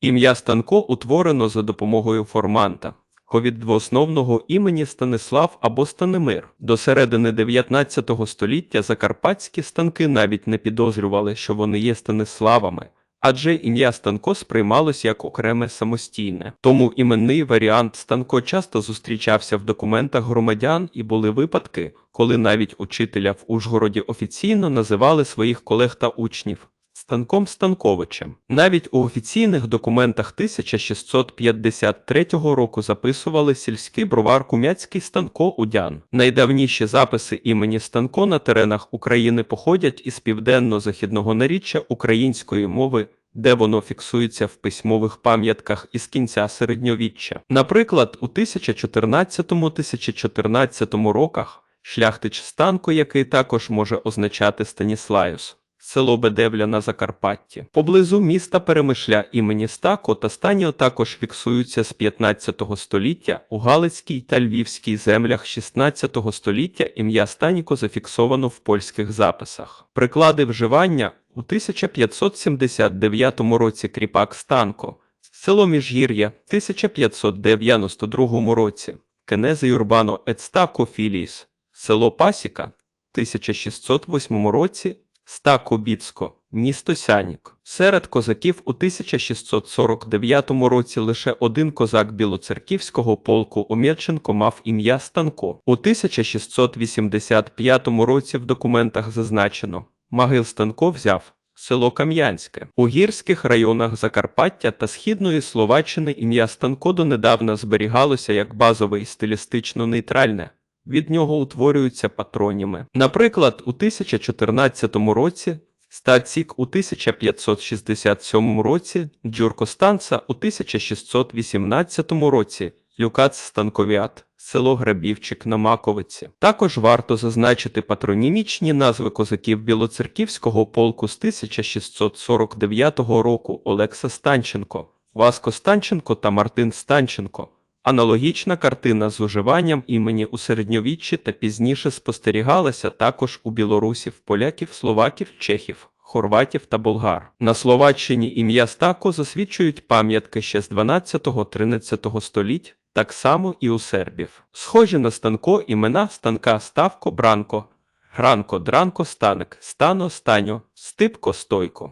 Ім'я Станко утворено за допомогою форманта. Від двоосновного імені Станислав або Станимир. До середини 19 століття закарпатські станки навіть не підозрювали, що вони є Станиславами, адже ім'я Станко сприймалось як окреме самостійне. Тому іменний варіант Станко часто зустрічався в документах громадян і були випадки, коли навіть учителя в Ужгороді офіційно називали своїх колег та учнів. Станком Станковичем. Навіть у офіційних документах 1653 року записували сільський бровар Кумяцький Станко Удян. Найдавніші записи імені Станко на теренах України походять із південно-західного наріччя української мови, де воно фіксується в письмових пам'ятках із кінця середньовіччя. Наприклад, у 1014-1014 роках шляхтич Станко, який також може означати Станіслаюс. Село Бедевля на Закарпатті. Поблизу міста Перемишля імені Стако та Станіо також фіксуються з 15 століття у Галицькій та Львівській землях 16 століття ім'я Станіко зафіксовано в польських записах. Приклади вживання у 1579 році кріпак Станко, село Міжгір'я 1592 році, Кенези Юрбано Ецтако Філіс, село Пасіка 1608 році. Стакобіцько, місто Сянік. Серед козаків у 1649 році лише один козак білоцерківського полку Омєрченко мав ім'я Станко. У 1685 році в документах зазначено Могил Станко взяв село Кам'янське. У гірських районах Закарпаття та Східної Словаччини ім'я Станко донедавна зберігалося як базове і стилістично нейтральне. Від нього утворюються патроніми. Наприклад, у 1014 році Стацік у 1567 році, Джурко Станца у 1618 році, Люкац Станковіат, село Грабівчик на Маковиці. Також варто зазначити патронімічні назви козаків Білоцерківського полку з 1649 року Олекса Станченко, Васко Станченко та Мартин Станченко. Аналогічна картина з уживанням імені у середньовіччі та пізніше спостерігалася також у білорусів, поляків, словаків, чехів, хорватів та болгар. На Словаччині ім'я Стако засвідчують пам'ятки ще з 12-13 століть, так само і у сербів. Схожі на станко імена станка Ставко, Бранко, Гранко, Дранко, Станик, Стано, Станьо, Стипко, Стойко.